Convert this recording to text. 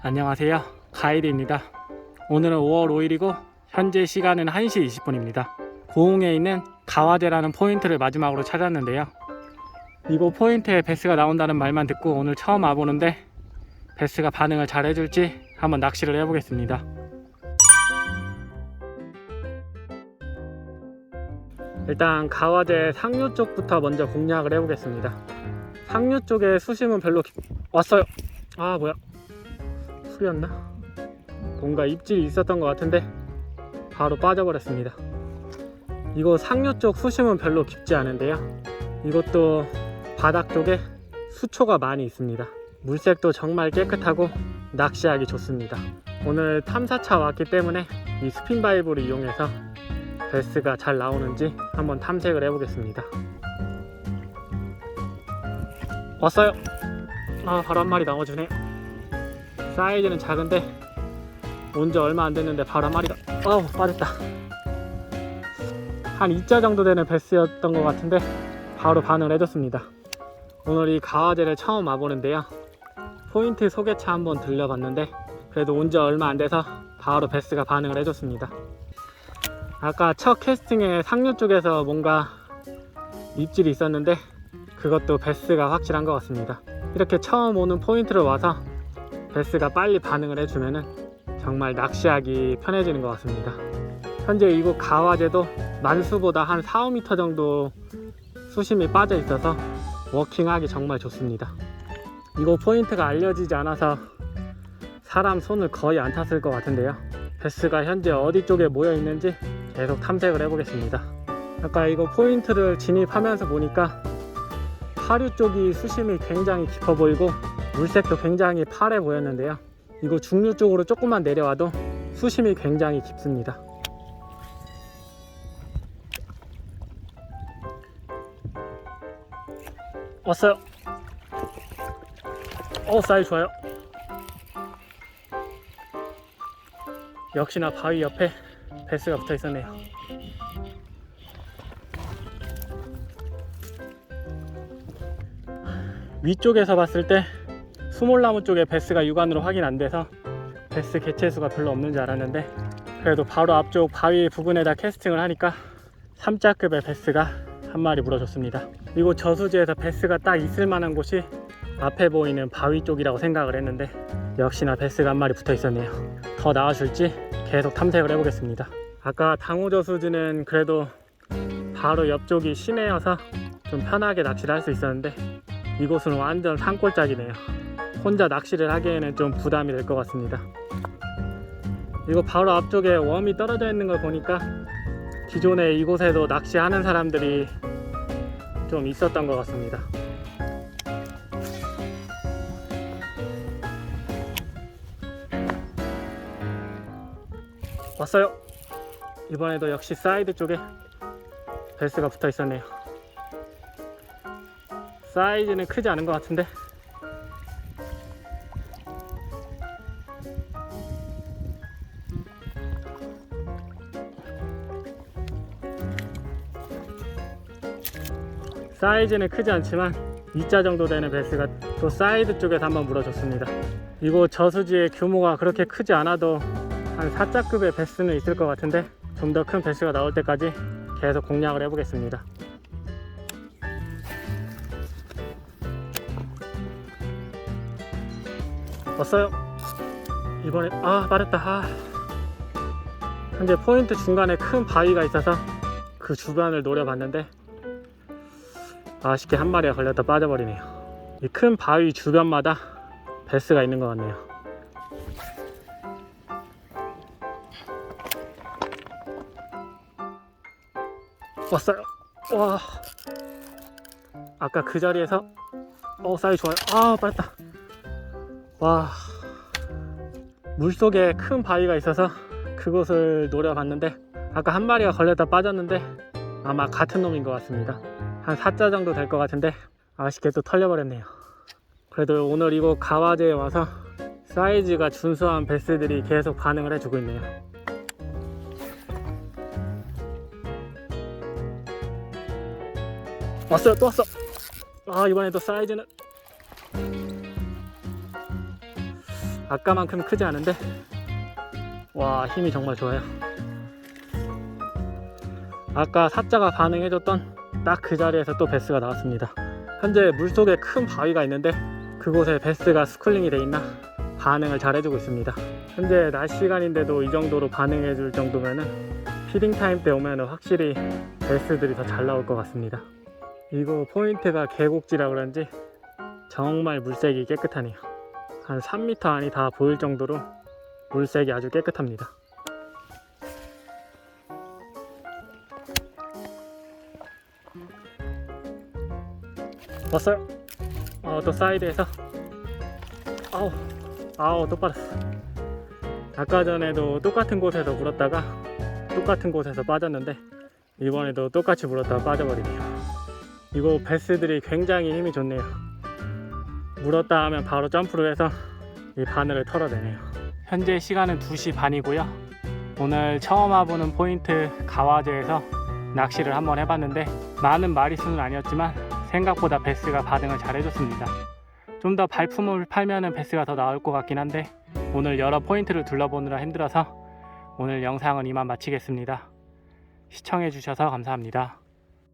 안녕하세요. 가이드입니다. 오늘은 5월 5일이고 현재 시간은 1시 20분입니다. 고흥에 있는 가와제라는 포인트를 마지막으로 찾았는데요. 이곳 포인트에 베스가 나온다는 말만 듣고 오늘 처음 와보는데 베스가 반응을 잘 해줄지 한번 낚시를 해보겠습니다. 일단 가와제 상류 쪽부터 먼저 공략을 해보겠습니다. 상류 쪽에 수심은 별로 깊... 왔어요. 아 뭐야? 풀이었나? 뭔가 입질이 있었던 것 같은데 바로 빠져버렸습니다. 이거 상류 쪽 수심은 별로 깊지 않은데요. 이것도 바닥 쪽에 수초가 많이 있습니다. 물색도 정말 깨끗하고 낚시하기 좋습니다. 오늘 탐사차 왔기 때문에 이 스핀 바이브를 이용해서 베스가 잘 나오는지 한번 탐색을 해보겠습니다. 왔어요. 아 바로 한 마리 나와주네. 사이즈는 작은데 온 지 얼마 안 됐는데 바로 한 마리가 아우 빠졌다. 한 2자 정도 되는 베스였던 것 같은데 바로 반응을 해줬습니다. 오늘 이 가와제를 처음 와보는데요. 포인트 소개차 한번 들려봤는데 그래도 온 지 얼마 안 돼서 바로 베스가 반응을 해줬습니다. 아까 첫 캐스팅에 상류 쪽에서 뭔가 입질이 있었는데 그것도 베스가 확실한 것 같습니다. 이렇게 처음 오는 포인트로 와서 베스가 빨리 반응을 해주면은 정말 낚시하기 편해지는 것 같습니다. 현재 이곳 가와제도 만수보다 한 4, 5m 정도 수심이 빠져 있어서 워킹하기 정말 좋습니다. 이곳 포인트가 알려지지 않아서 사람 손을 거의 안 탔을 것 같은데요. 베스가 현재 어디 쪽에 모여 있는지 계속 탐색을 해보겠습니다. 아까 이거 포인트를 진입하면서 보니까 하류 쪽이 수심이 굉장히 깊어 보이고 물색도 굉장히 파래 보였는데요. 이거 중류 쪽으로 조금만 내려와도 수심이 굉장히 깊습니다. 왔어요. 어, 사이즈 좋아요. 역시나 바위 옆에 베스가 붙어 있었네요. 위쪽에서 봤을 때 수몰나무 쪽에 베스가 육안으로 확인 안 돼서 베스 개체수가 별로 없는 줄 알았는데 그래도 바로 앞쪽 바위 부근에다 캐스팅을 하니까 3자급의 베스가 한 마리 물어줬습니다. 이곳 저수지에서 베스가 딱 있을 만한 곳이 앞에 보이는 바위 쪽이라고 생각을 했는데 역시나 베스가 한 마리 붙어 있었네요. 더 나와줄지 계속 탐색을 해보겠습니다. 아까 당호 저수지는 그래도 바로 옆쪽이 시내여서 좀 편하게 낚시를 할 수 있었는데 이곳은 완전 산골짜기네요. 혼자 낚시를 하기에는 좀 부담이 될 것 같습니다. 이거 바로 앞쪽에 웜이 떨어져 있는 걸 보니까 기존에 이곳에도 낚시하는 사람들이 좀 있었던 것 같습니다. 왔어요. 이번에도 역시 사이드 쪽에 베스가 붙어 있었네요. 사이즈는 크지 않은 것 같은데 사이즈는 크지 않지만 2자 정도 되는 베스가 또 사이드 쪽에서 한번 물어줬습니다. 이곳 저수지의 규모가 그렇게 크지 않아도 한 4자급의 베스는 있을 것 같은데 좀 더 큰 베스가 나올 때까지 계속 공략을 해보겠습니다. 왔어요. 이번에 아 빠르다. 아. 현재 포인트 중간에 큰 바위가 있어서 그 주변을 노려봤는데 아쉽게 한 마리가 걸렸다 빠져버리네요. 이 큰 바위 주변마다 베스가 있는 것 같네요. 왔어요. 와. 아까 그 자리에서 어 사이즈 좋아요. 아 빠졌다. 와. 물속에 큰 바위가 있어서 그곳을 노려봤는데 아까 한 마리가 걸렸다 빠졌는데 아마 같은 놈인 것 같습니다. 한 4자 정도 될 것 같은데 아쉽게 또 털려버렸네요. 그래도 오늘 이곳 가와제에 와서 사이즈가 준수한 베스들이 계속 반응을 해주고 있네요. 왔어요, 또 왔어. 아 이번에도 사이즈는 아까만큼 크지 않은데 와 힘이 정말 좋아요 아까 사자가 반응해줬던 딱 그 자리에서 또 베스가 나왔습니다. 현재 물속에 큰 바위가 있는데 그곳에 베스가 스쿨링이 돼 있나 반응을 잘 해주고 있습니다. 현재 낮 시간인데도 이 정도로 반응해 줄 정도면은 피딩 타임 때 오면은 확실히 베스들이 더 잘 나올 것 같습니다. 이거 포인트가 계곡지라 그런지 정말 물색이 깨끗하네요. 한 3m 안이 다 보일 정도로 물색이 아주 깨끗합니다 왔어요? 어, 또 사이드에서? 아우 아우 또 빠졌어 아까 전에도 똑같은 곳에서 물었다가 똑같은 곳에서 빠졌는데 이번에도 똑같이 물었다가 빠져버리네요. 이거 베스들이 굉장히 힘이 좋네요. 물었다 하면 바로 점프를 해서 이 바늘을 털어내네요. 현재 시간은 2시 반이고요. 오늘 처음 와보는 포인트 가와제에서 낚시를 한번 해봤는데 많은 마리수는 아니었지만 생각보다 베스가 반응을 잘 해줬습니다 좀 더 발품을 팔면은 베스가 더 나올 것 같긴 한데 오늘 여러 포인트를 둘러보느라 힘들어서 오늘 영상은 이만 마치겠습니다. 시청해주셔서 감사합니다.